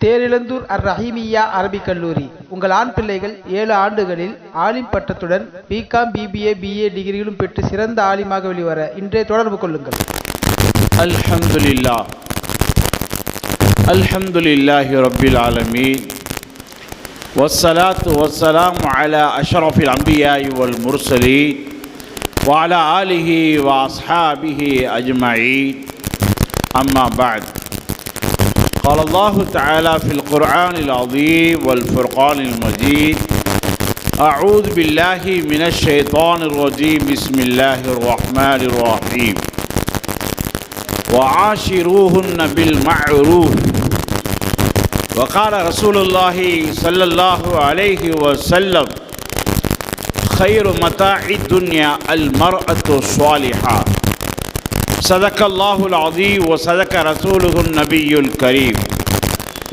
தேரிழந்தூர் அர் ரஹீமியா அரபிக் கல்லூரி உங்கள் ஆண் பிள்ளைகள் ஏழு ஆண்டுகளில் ஆலிம் பட்டத்துடன் பிகாம் பிபிஏ பிஏ டிகிரிகளும் பெற்று சிறந்த ஆலிமாக வெளிவர இன்றே தொடர்பு கொள்ளுங்கள் الحمد لله الحمد لله رب العالمين والصلاة والسلام على أشرف الأنبياء والمرسلين وعلى آله وأصحابه أجمعين أما بعد قال الله تعالى في القرآن العظيم والفرقان المجيد أعوذ بالله من الشيطان الرجيم بسم الله الرحمن الرحيم. وعاشروهن بالمعروف. وقال رسول الله صلى الله عليه وسلم خير متاع الدنيا المرأة الصالحة. صدق الله العظيم وصدق رسوله النبي الكريم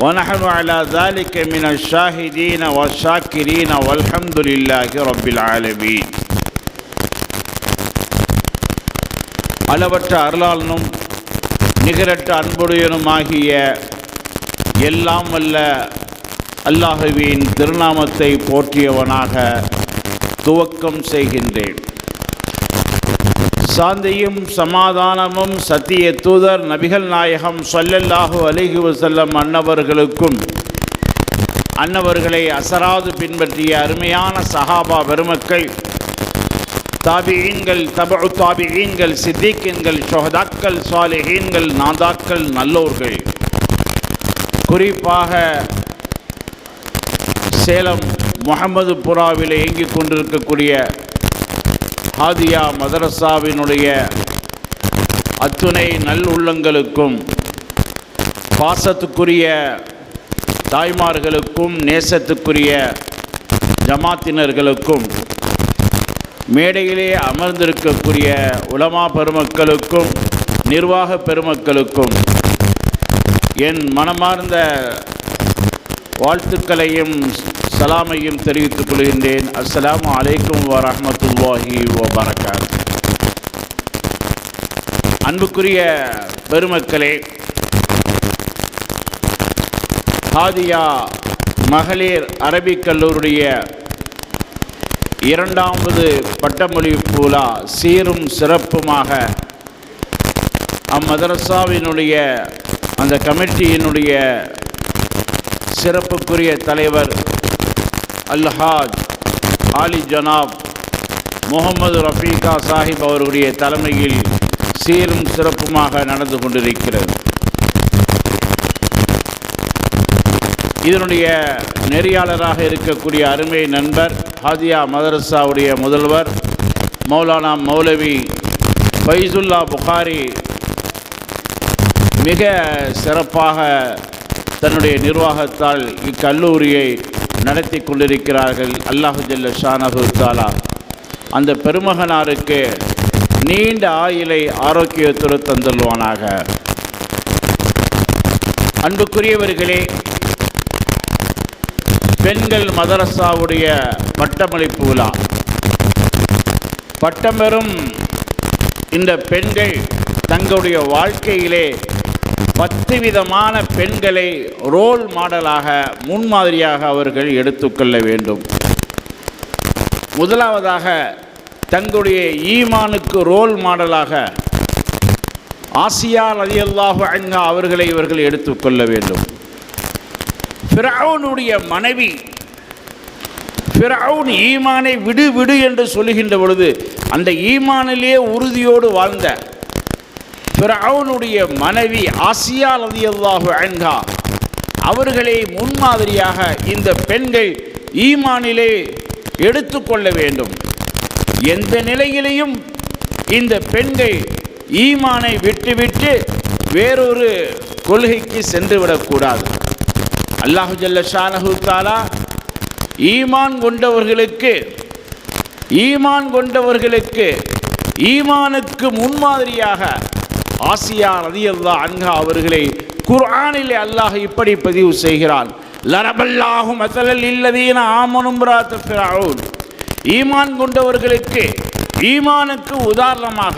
ونحن على ذلك من الشاهدين والشاكرين والحمد لله رب العالمين அளவற்ற அருளாளனும் நிகரற்ற அன்புடையனுமாகிய எல்லாம் வல்ல அல்லாஹுவின் திருநாமத்தை போற்றியவனாக துவக்கம் செய்கின்றேன் சாந்தியும் சமாதானமும் சத்திய தூதர் நபிகள் நாயகம் சொல்லல்லாஹு அலிஹி வசல்லம் அன்னவர்களுக்கும் அன்னவர்களை அசராது பின்பற்றிய அருமையான சஹாபா பெருமக்கள் தாபியீன்கள் தபு தாபியீன்கள் சித்திகீன்கள் ஷொஹதாக்கள் சாலிஹீன்கள் நாதாக்கள் நல்லோர்கள். குறிப்பாக சேலம் முகமது புறாவில் இயங்கிக் கொண்டிருக்கக்கூடிய ஹாதியா மதரசாவினுடைய அத்துணை நல் உள்ளங்களுக்கும் பாசத்துக்குரிய தாய்மார்களுக்கும் நேசத்துக்குரிய ஜமாத்தினர்களுக்கும் மேடையிலே அமர்ந்திருக்கக்கூடிய உலமா பெருமக்களுக்கும் நிர்வாக பெருமக்களுக்கும் என் மனமார்ந்த வாழ்த்துக்களையும் சலாமையும் தெரிவித்துக் கொள்கின்றேன். அஸ்லாம் அலைக்கும் வரமத்துல்லாஹி வபரகாத். அன்புக்குரிய பெருமக்களே ஹாதியா மகளிர் அரபிக் கல்லூரிய இரண்டாவது பட்டமொழி பூலா சீரும் சிறப்புமாக அம்மதரசாவினுடைய அந்த கமிட்டியினுடைய சிறப்புக்குரிய தலைவர் அல்ஹாஜ் ஆலி ஜனாப் முகமது ரஃபீகா சாஹிப் அவர்களுடைய தலைமையில் சீரும் சிறப்புமாக நடந்து கொண்டிருக்கிறது. இதனுடைய நெறியாளராக இருக்கக்கூடிய அருமை நண்பர் ஹாதியா மதரசாவுடைய முதல்வர் மௌலானா மௌலவி ஃபைசுல்லா புகாரி மிக சிறப்பாக தன்னுடைய நிர்வாகத்தால் இக்கல்லூரியை நடத்தி கொண்டிருக்கிறார்கள். அல்லாஹு ஜல்ல ஷானஹு தாலா. அந்த பெருமகனாருக்கு நீண்ட ஆயிலை ஆரோக்கியத்துறை தந்துள்வானாக அன்புக்குரியவர்களே பெண்கள் மதரசாவுடைய பட்டமளிப்பு விழா. பட்டம் பெறும் இந்த பெண்கள் தங்களுடைய வாழ்க்கையிலே பத்து விதமான பெண்களை ரோல் மாடலாக முன்மாதிரியாக அவர்கள் எடுத்துக்கொள்ள வேண்டும். முதலாவதாக தங்களுடைய ஈமானுக்கு ரோல் மாடலாக ஆசியா ரலியல்லாஹு அங்கா அவர்களை இவர்கள் எடுத்துக்கொள்ள வேண்டும். ஃபிரவுனுடைய மனைவி ஃபிரவுன் ஈமானை விடு விடு என்று சொல்லுகின்ற பொழுது அந்த ஈமானிலே உறுதியோடு வாழ்ந்த ஃபிரவுனுடைய மனைவி ஆசியா ரலியல்லாஹு அன்ஹா அவர்களை முன்மாதிரியாக இந்த பெண்கள் ஈமானிலே எடுத்துக்கொள்ள வேண்டும். எந்த நிலையிலையும் இந்த பெண்கள் ஈமானை விட்டுவிட்டு வேறொரு கொள்கைக்கு சென்று விடக்கூடாது அல்லாஹு ஜல்ல ஷானஹு தாலா ஈமான் கொண்டவர்களுக்கு ஈமான் கொண்டவர்களுக்கு ஈமானுக்கு முன்மாதிரியாக ஆசியா ரதியல்லா அன்ஹா அவர்களை குர்ஆனிலே அல்லாஹ் இப்படி பதிவு செய்கிறான். லரபல்லாஹு மசலல் இல்லதீன ஆமனும் ஃபிரௌன் ஈமான் கொண்டவர்களுக்கு ஈமானுக்கு உதாரணமாக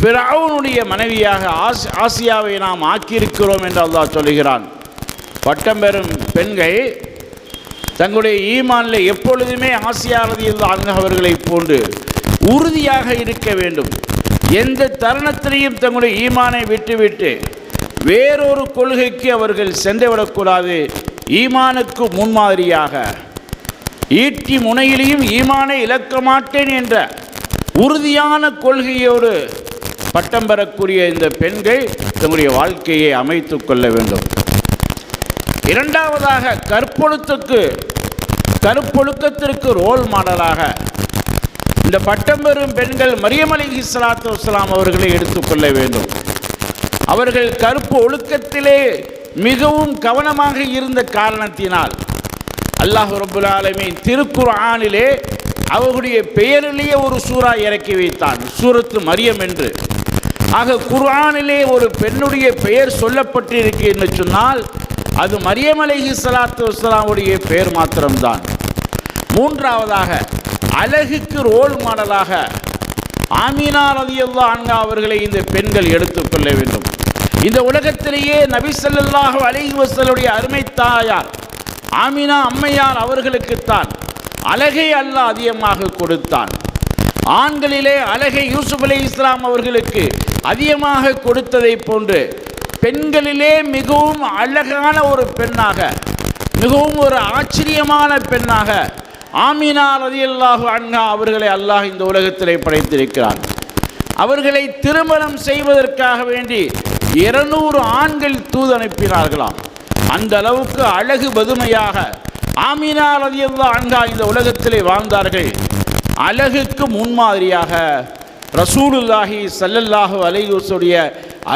ஃபிரௌனுடைய மனைவியாக ஆஸ் ஆசியாவை நாம் ஆக்கியிருக்கிறோம் என்று அல்லாஹ் சொல்லுகிறான் பட்டம் பெறும் பெண்கள் தங்களுடைய ஈமானில் எப்பொழுதுமே ஆசியாரதி அன்ஹா அவர்களை போன்று உறுதியாக இருக்க வேண்டும். எந்த தருணத்திலையும் தங்களுடைய ஈமானை விட்டுவிட்டு வேறொரு கொள்கைக்கு அவர்கள் சென்றுவிடக்கூடாது. ஈமானுக்கு முன்மாதிரியாக. ஈட்டி முனையிலையும் ஈமானை இழக்க மாட்டேன் என்ற உறுதியான கொள்கையோடு பட்டம் பெறக்கூடிய இந்த பெண்கள் தங்களுடைய வாழ்க்கையை அமைத்து கொள்ள வேண்டும். இரண்டாவதாக கற்பொழுத்துக்கு கருப்பொழுக்கத்திற்கு ரோல் மாடலாக இந்த பட்டம் பெறும் பெண்கள் மரியம் அலி சலாத்து வஸ்லாம் அவர்களை எடுத்துக்கொள்ள வேண்டும். அவர்கள் கருப்பு ஒழுக்கத்திலே மிகவும் கவனமாக இருந்த காரணத்தினால் அல்லாஹ் ரபுல் ஆலமீன் திருக்குர்ஆனிலே அவர்களுடைய பெயரிலேயே ஒரு சூறா இறக்கி வைத்தான் சூரத்து மரியம் என்று. ஆக குர்ஆனிலே ஒரு பெண்ணுடைய பெயர் சொல்லப்பட்டிருக்கு என்று சொன்னால் அது மரியம் அலைஹி ஸலாத்து பெயர் மாத்திரம்தான். மூன்றாவதாக அழகுக்கு ரோல் மாடலாக ஆமீனா ரலியல்லாஹு அன்கா அவர்களை இந்த பெண்கள் எடுத்துக்கொள்ள வேண்டும். இந்த உலகத்திலேயே நபி ஸல்லல்லாஹு வசலுடைய அருமை தாயார் ஆமினா அம்மையார் அவர்களுக்குத்தான் அழகை அல்லாஹ் அதிகமாக கொடுத்தான். ஆண்களிலே அழகை யூசுப் அலி இஸ்லாம் அவர்களுக்கு அதிகமாக கொடுத்ததை போன்று பெண்களிலே மிகவும் அழகான ஒரு பெண்ணாக மிகவும் ஒரு ஆச்சரியமான பெண்ணாக ஆமினா ரதியல்லாஹு அண்ணா அவர்களை அல்லாஹ் இந்த உலகத்திலே படைத்திருக்கிறார் அவர்களை திருமணம் செய்வதற்காக வேண்டி இருநூறு ஆண்கள் தூது அனுப்பினார்களாம். அந்த அளவுக்கு அழகு பதுமையாக ஆமினா ரதியல்லா அன்ஹா இந்த உலகத்திலே வாழ்ந்தார்கள். அழகுக்கு முன்மாதிரியாக ரசூலுல்லாஹி சல்லல்லாஹு அலையூசுடைய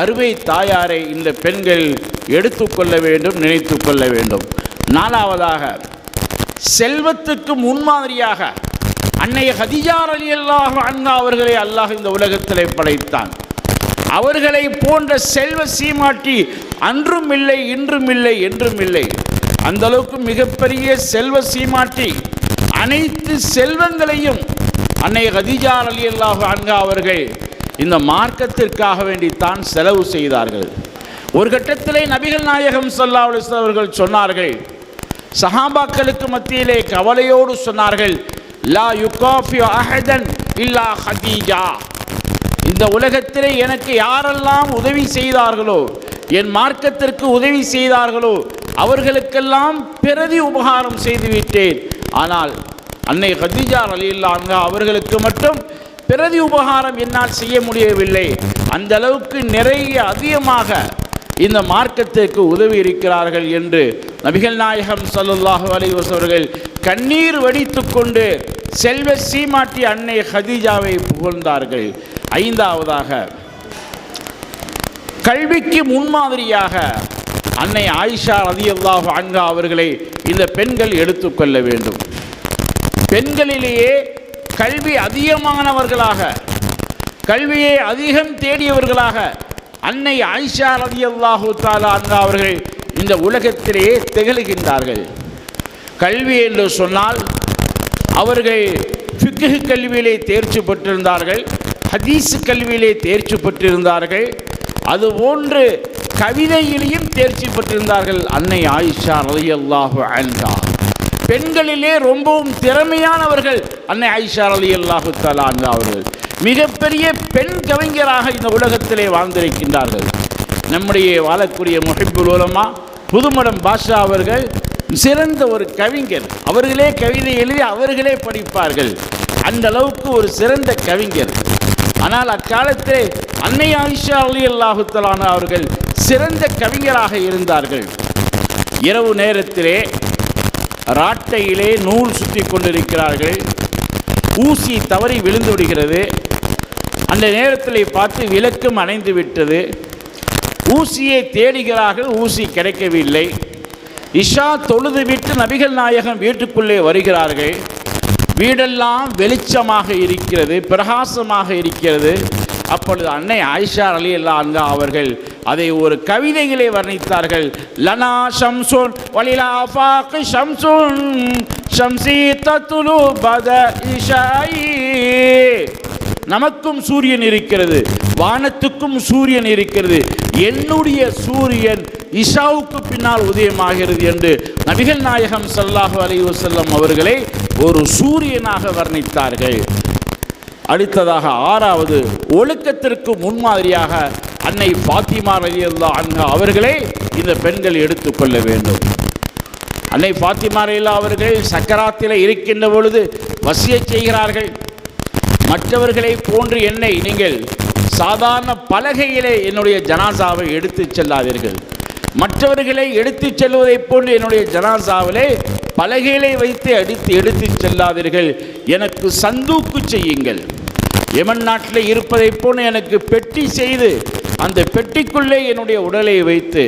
அறுவை தாயாரை இந்த பெண்கள் எடுத்துக்கொள்ள வேண்டும் நினைத்து கொள்ள வேண்டும். நாலாவதாக செல்வத்துக்கு முன்மாதிரியாக அன்னைய ஹதிஜார் அலி அல்லாஹ் அண்ணா அவர்களை அல்லாஹ் இந்த உலகத்திலே படைத்தான். அவர்களை போன்ற செல்வ சீமாட்டி அன்றும் இல்லை இன்றும் இல்லை என்றும் இல்லை. அந்த அளவுக்கு மிகப்பெரிய செல்வ சீமாட்டி அனைத்து செல்வங்களையும் அன்னை ஹதிஜார் அலி அல்லாஹ் அன்ஹா அவர்கள் இந்த மார்க்கத்திற்காக வேண்டித்தான் செலவு செய்தார்கள். ஒரு கட்டத்திலே நபிகள் நாயகம் ஸல்லல்லாஹு அவர்கள் சொன்னார்கள் சஹாபாக்களுக்கு மத்தியிலே கவலையோடு சொன்னார்கள் லா யுகாஃபி அஹதன் இல்லா ஹதீஜா. இந்த உலகத்திலே எனக்கு யாரெல்லாம் உதவி செய்தார்களோ என் மார்க்கத்திற்கு உதவி செய்தார்களோ அவர்களுக்கெல்லாம் பிரதி உபகாரம் செய்துவிட்டேன். ஆனால் அன்னை ஹதீஜா இல்லாங்க அவர்களுக்கு மட்டும் பிரதி உபகாரம் என்னால் செய்ய முடியவில்லை. அந்த அளவுக்கு நிறைய அதிகமாக இந்த மார்க்கத்திற்கு உதவி இருக்கிறார்கள் என்று நபிகள் நாயகம் சல்லுல்லாஹு அலைவஸ் அவர்கள் கண்ணீர் வடித்து கொண்டு செல்வ சீமாட்டி அன்னை ஹதீஜாவை புகழ்ந்தார்கள். ஐந்தாவதாக கல்விக்கு முன்மாதிரியாக அன்னை ஆயிஷா ரதியல்லாஹு அன்கா அவர்களை இந்த பெண்கள் எடுத்துக்கொள்ள வேண்டும். பெண்களிலேயே கல்வி அதிகமானவர்களாக கல்வியை அதிகம் தேடியவர்களாக அன்னை ஆயிஷா ரதியல்லாஹு தாலா அன்ஹா அவர்கள் இந்த உலகத்திலேயே திகழ்கின்றார்கள். கல்வி என்று சொன்னால் அவர்கள் ஃபிக்கு கல்வியிலே தேர்ச்சி பெற்றிருந்தார்கள் ஹதீஸ் கல்வியிலே தேர்ச்சி பெற்றிருந்தார்கள் அதுபோன்று கவிதையிலேயும் தேர்ச்சி பெற்றிருந்தார்கள் அன்னை ஆயிஷா ரலியல்லாஹு அன்ஹா. பெண்களிலே ரொம்பவும் திறமையானவர்கள் அன்னை ஆயிஷா ரலியல்லாஹு தஆலா அன்ஹா அவர்கள். மிகப்பெரிய பெண் கவிஞராக இந்த உலகத்திலே வாழ்ந்திருக்கின்றார்கள். நம்முடைய வாழக்கூடிய முஹிப்புல் உலமா புதுமடம் பாஷா அவர்கள் சிறந்த ஒரு கவிஞர். அவர்களே கவிதை எழுதி அவர்களே படிப்பார்கள். அந்த அளவுக்கு ஒரு சிறந்த கவிஞர். ஆனால் அக்காலத்திலே அன்னை ஆயிஷா அலி அல்லாஹுத்தலான அவர்கள் சிறந்த கவிஞராக இருந்தார்கள். இரவு நேரத்திலே ராட்டையிலே நூல் சுற்றி கொண்டிருக்கிறார்கள். ஊசி தவறி விழுந்து விடுகிறது. அந்த நேரத்தில் பார்த்து விளக்கம் அணைந்து விட்டது ஊசியை தேடுகிறார்கள் ஊசி கிடைக்கவில்லை. இஷா தொழுது விட்டு நபிகள் நாயகம் வீட்டுக்குள்ளே வருகிறார்கள். வீடெல்லாம் வெளிச்சமாக இருக்கிறது பிரகாசமாக இருக்கிறது. அப்பொழுது அன்னை ஆயிஷா அலி அல்லா அங்கா அவர்கள் அதை ஒரு கவிதையிலே வர்ணித்தார்கள். லனா ஷம்சுன் வலிலா ஃபாக் ஷம்சுன் ஷம்சி தத்துலு பத இஷாயி நமக்கும் சூரியன் இருக்கிறது வானத்துக்கும் சூரியன் இருக்கிறது. என்னுடைய சூரியன் இஷாவுக்கு பின்னால் உதயமாகிறது என்று நபிகள் நாயகம் சல்லாஹு அலைஹி வஸல்லம் அவர்களை ஒரு சூரியனாக வர்ணித்தார்கள். அடுத்ததாக ஆறாவது ஒழுக்கத்திற்கு முன்மாதிரியாக அன்னை பாத்திமா ரலியல்லாஹு அன்ஹா அவர்களை இந்த பெண்கள் எடுத்துக்கொள்ள வேண்டும். அன்னை பாத்திமா ரலியல்லாஹு அவர்கள் சக்கராத்தில் இருக்கின்ற பொழுது வசிய செய்கிறார்கள். மற்றவர்களை போன்று என்னை நீங்கள் சாதாரண பலகையிலே என்னுடைய ஜனாசாவை எடுத்துச் செல்லாதீர்கள். மற்றவர்களை எடுத்துச் செல்வதைப் போன்று என்னுடைய ஜனாசாவிலே பலகையிலே வைத்து அடித்து எடுத்துச் செல்லாதீர்கள். எனக்கு சந்தூக்கு செய்யுங்கள். எமன் நாட்டில் இருப்பதைப் போன்று எனக்கு பெட்டி செய்து அந்த பெட்டிக்குள்ளே என்னுடைய உடலை வைத்து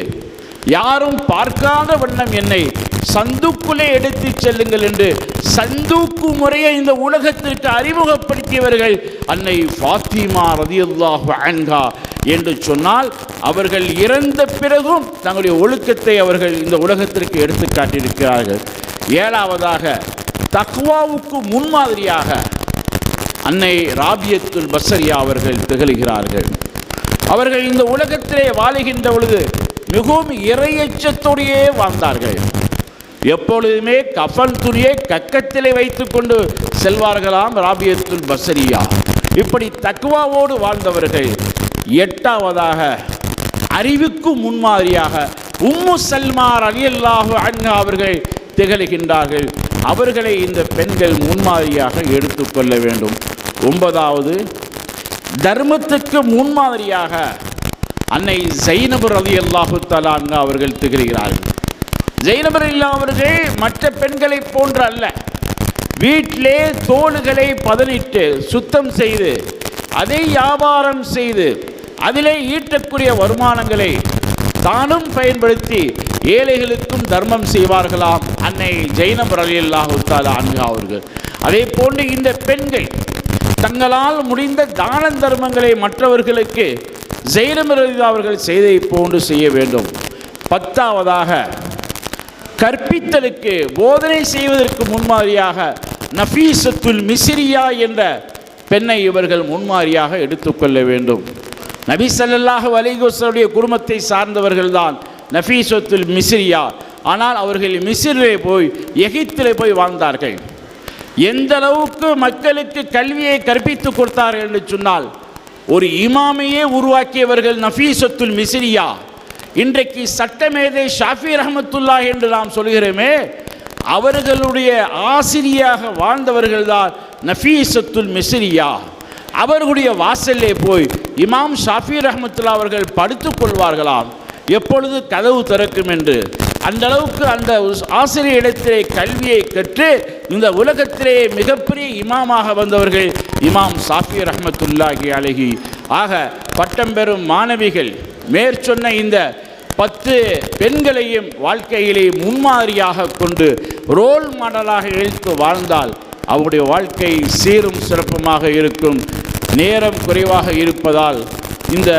யாரும் பார்க்காத வண்ணம் என்னை சந்துக்குள்ளே எடுத்துச் செல்லுங்கள் என்று சந்தூக்கு முறையை இந்த உலகத்திற்கு அறிமுகப்படுத்தியவர்கள் அன்னை ஃபாத்திமா ரதியுல்லாஹு அன்ஹா என்று சொன்னால் அவர்கள் இறந்த பிறகும் தங்களுடைய ஒழுக்கத்தை அவர்கள் இந்த உலகத்திற்கு எடுத்து காட்டியிருக்கிறார்கள். ஏழாவதாக தக்வாவுக்கு முன்மாதிரியாக அன்னை ராபியத்துல் பசரியா அவர்கள் திகழ்கிறார்கள். அவர்கள் இந்த உலகத்திலே வாழுகின்ற பொழுது மிகவும் இறையச்சத்தோடையே வாழ்ந்தார்கள். எப்பொழுதுமே கஃபன் துணியை கக்கத்திலே வைத்துக்கொண்டு செல்வார்களாம் ராபியத்துல் பசரியா. இப்படி தக்குவாவோடு வாழ்ந்தவர்கள் எட்டாவதாக அறிவுக்கு முன்மாதிரியாக உம்மு சல்மார் அலியல்லாஹு அண்ணா அவர்கள் திகழ்கின்றார்கள். அவர்களை இந்த பெண்கள் முன்மாதிரியாக எடுத்துக்கொள்ள வேண்டும். ஒன்பதாவது தர்மத்துக்கு முன்மாதிரியாக அன்னை ஜைனபர் அலி அல்லாஹு தலான் அவர்கள் திகழ்கிறார்கள். ஜெயினபர் இல்லாமர்கள் மற்ற பெண்களைப் போன்று அல்ல வீட்டிலே தோள்களை பதனிட்டு சுத்தம் செய்து அதை வியாபாரம் செய்து அதிலே ஈட்டக்கூடிய வருமானங்களை தானும் பயன்படுத்தி ஏழைகளுக்கும் தர்மம் செய்வார்களாம் அன்னை ஜெயினபர் அலி அல்லாஹுத்தால தாலா அவர்கள். அதே போன்று இந்த பெண்கள் தங்களால் முடிந்த தான தர்மங்களை மற்றவர்களுக்கு ஜெயினபர் அவர்கள் செய்தை போன்று செய்ய வேண்டும். பத்தாவதாக கற்பித்தலுக்கு போதனை செய்வதற்கு முன்மாதிரியாக நஃபீசத்துல் மிசிரியா என்ற பெண்ணை இவர்கள் முன்மாதிரியாக எடுத்துக்கொள்ள வேண்டும். நபி ஸல்லல்லாஹு குடும்பத்தை சார்ந்தவர்கள்தான் நஃபீசத்துல் மிசிரியா. ஆனால் அவர்கள் மிசிரிலே போய் எகிப்திலே போய் வாழ்ந்தார்கள். எந்த அளவுக்கு மக்களுக்கு கல்வியை கற்பித்து கொடுத்தார்கள் என்று சொன்னால் ஒரு இமாமையே உருவாக்கியவர்கள் நஃபீசத்துல் மிசிரியா. இன்றைக்கு சட்டமேதை ஷாஃபி ரஹமத்துல்லா என்று நாம் சொல்கிறோமே அவர்களுடைய ஆசிரியாக வாழ்ந்தவர்கள்தான் நஃபீசத்துல் மிஸ்ரியா. அவர்களுடைய வாசல்லே போய் இமாம் ஷாஃபி ரஹமத்துல்லா அவர்கள் படுத்துக் கொள்வார்களாம். எப்பொழுது கதவு திறக்கும் என்று. அந்த அளவுக்கு அந்த ஆசிரியர் இடத்திலே கல்வியை கற்று இந்த உலகத்திலே மிகப்பெரிய இமாமாக வந்தவர்கள் இமாம் சாஃபி ரஹமத்துல்லாஹி அழகி ஆக பட்டம் பெறும் மாணவிகள் மேற்சொன்ன இந்த பத்து பெண்களையும் வாழ்க்கையிலே முன்மாதிரியாக கொண்டு ரோல் மாடலாக இழுத்து வாழ்ந்தால் அவருடைய வாழ்க்கை சீரும் சிறப்புமாக இருக்கும். நேரம் குறைவாக இருப்பதால் இந்த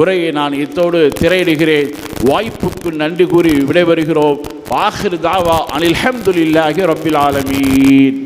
உரையை நான் இத்தோடு திரையிடுகிறேன். வாய்ப்புக்கு நன்றி கூறி விடைபெறுகிறோம். ஆஹிர் தாவா அனில் அல்ஹம்துலில்லாஹி ரபில் ஆலமீன்.